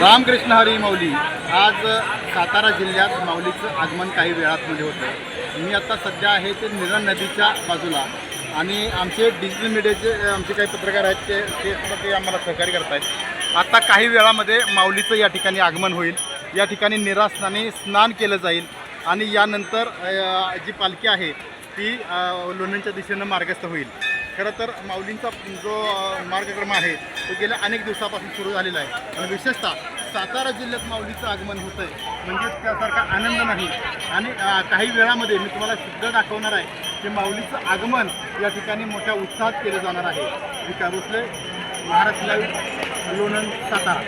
रामकृष्ण हरी माऊली आज सातारा जिल्ह्यात माऊलीचं आगमन काही वेळातमध्ये होतं. मी आता सध्या आहे ते निरण नदीच्या बाजूला. आणि आमचे डिजिटल मीडियाचे आमचे काही पत्रकार आहेत ते ते आम्हाला सहकार्य करता आहेत आता काही वेळामध्ये माऊलीचं या ठिकाणी आगमन होईल. या ठिकाणी निरास्नाने स्नान केलं जाईल. आणि यानंतर जी पालखी आहे ती लोणंदच्या दिशेनं मार्गस्थ होईल. खरं तर माऊलींचा जो मार्गक्रम आहे तो गेल्या अनेक दिवसापासून सुरू झालेला आहे. आणि विशेषतः सातारा जिल्ह्यात माऊलीचं आगमन होतं आहे म्हणजेच त्यासारखा आनंद नाही. आणि काही वेळामध्ये मी तुम्हाला सिद्ध दाखवणार आहे की माऊलीचं आगमन या ठिकाणी मोठ्या उत्साहात केलं जाणार आहे. विका भोसले महाराष्ट्र लोणंद सातारा.